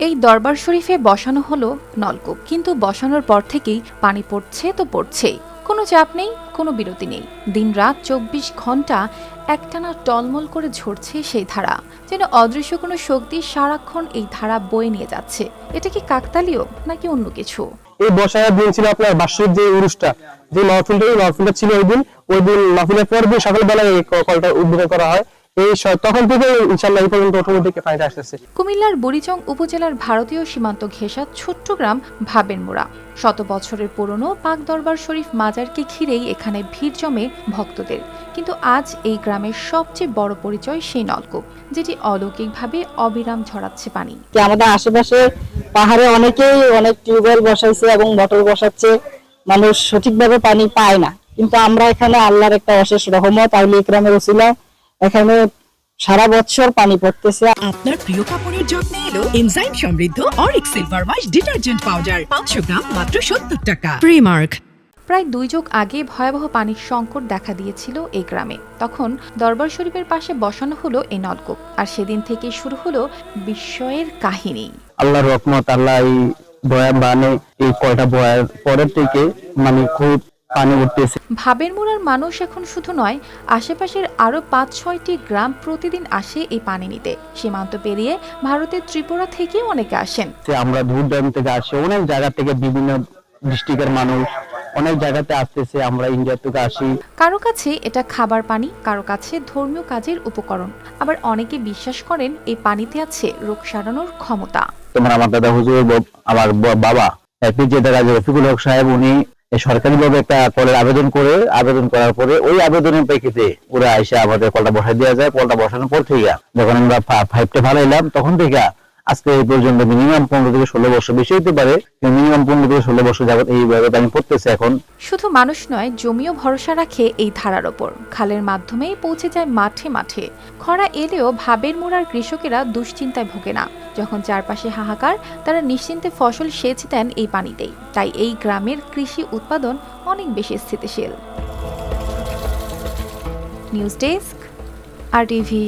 এই দরবার শরীফে বসানো হলো নলকূপ। কিন্তু বসানোর পর থেকেই পানি পড়ছে তো পড়ছেই। কোনো চাপ নেই, কোনো বিরতি নেই। দিনরাত চব্বিশ ঘণ্টা একটানা টলমল করে ঝরছে সেই ধারা। যেন অদৃশ্য কোনো শক্তি সারাক্ষণ এই ধারা বয়ে নিয়ে যাচ্ছে। এটা কি কাকতালীয় নাকি অন্য কিছু? এই বসায় দিন ছিল আপনার বার্ষিক যে উরুষটা, যে মাহফিলটা, এই ছিল ওই দিন। ওই দিন মাহফিলের পর দিন সকালবেলায় এই কলটা উদ্বোধন করা হয়। এই তখন থেকে ইনশাল্লাহ এই পর্যন্ত অটোমেটিক পানিটা আসতেছে। কুমিল্লার বুড়িচং উপজেলার ভারতীয় সীমান্ত ঘেঁষা ছোট্ট গ্রাম ভাবেন মোড়া শত বছরের পুরনো পাক দরবার শরীফ মাজারকে ঘিরেই এখানে ভিড় জমে ভক্তদের। কিন্তু আজ এই গ্রামের সবচেয়ে বড় পরিচয় সেই নলকূপ যেটি অলৌকিকভাবে অবিরাম ঝরাচ্ছে পানি। আমাদের আশেপাশে পাহাড়ে অনেকেই অনেক টিউবওয়েল বসাইছে এবং মোটর বসাচ্ছে মানুষ সঠিকভাবে পানি পায় না। কিন্তু আমরা এখানে আল্লাহর একটা অশেষ রহমত আউলি ইকরামের উসিলা এখানে সারা বছর পানি পড়তেছে। আপনার প্রিয় কাপড়ের যত্নে এলো এনজাইম সমৃদ্ধ Auric silver wash detergent powder. পাঁচশো গ্রাম মাত্র সত্তর টাকা। প্রিমার্ক প্রায় দুই যুগ আগে ভয়াবহ পানির সংকট দেখা দিয়েছিল এই গ্রামে। তখন দরবার শরীফের পাশে বসানো হলো এই নলকূপ। আর সেদিন থেকে শুরু হলো বিস্ময়ের কাহিনী। আল্লাহর রহমত আল্লাহ এই বয়া মানে এই কয়টা বয়ার পরের থেকে মানে খুব পানি উঠতেছে। ভাবের মোড়ার মানুষ এখন শুধু নয় আশেপাশের আরও পাঁচ ছয়টি গ্রাম প্রতিদিন আসে এই পানি নিতে। সীমান্ত পেরিয়ে ভারতের ত্রিপুরা থেকে অনেকে আসেন। আমরা দূর দূরান্ত থেকে আসি অনেক জায়গা থেকে বিভিন্ন ডিস্ট্রিক্টের মানুষ অনেক জায়গাতে আসতেছে আমরা ইন্ডিয়া থেকে আসি। কারও কাছে এটা খাবার পানি কারও কাছে ধর্মীয় কাজের উপকরণ। আবার অনেকে বিশ্বাস করেন এই পানিতে আছে রোগ সারানোর ক্ষমতা। তোমার আমার দাদা হুজুর আমার বাবা যে দেখা রফিকুল হক সাহেব উনি সরকারি ভাবে একটা কলের আবেদন করে, আবেদন করার পরে ওই আবেদনের প্রেক্ষিতে ওরা এসে আমাদের কলটা বসাই দেওয়া যায়। কলটা বসানোর পর থেকে যখন আমরা ফাইভটা ফালাইলাম, তখন থেকে আজকে এই পর্যন্ত মিনিমাম পনেরো থেকে ষোলো বছর বেশি হতে পারে মিনিমাম পনেরো থেকে ষোলো বছর যাবত এইভাবে পানি পড়তেছে এখন। শুধু মানুষ নয়, জমিও ভরসা রাখে এই ধারার ওপর। খালের মাধ্যমেই পৌঁছে যায় মাঠে মাঠে। খরা এলেও ভাবের মোড়ার কৃষকেরা দুশ্চিন্তায় ভোগে না। যখন চারপাশে হাহাকার, তারা নিশ্চিন্তে ফসল সেচ দেন এই পানিতেই। তাই এই গ্রামের কৃষি উৎপাদন অনেক বেশি স্থিতিশীল। News desk, R TV.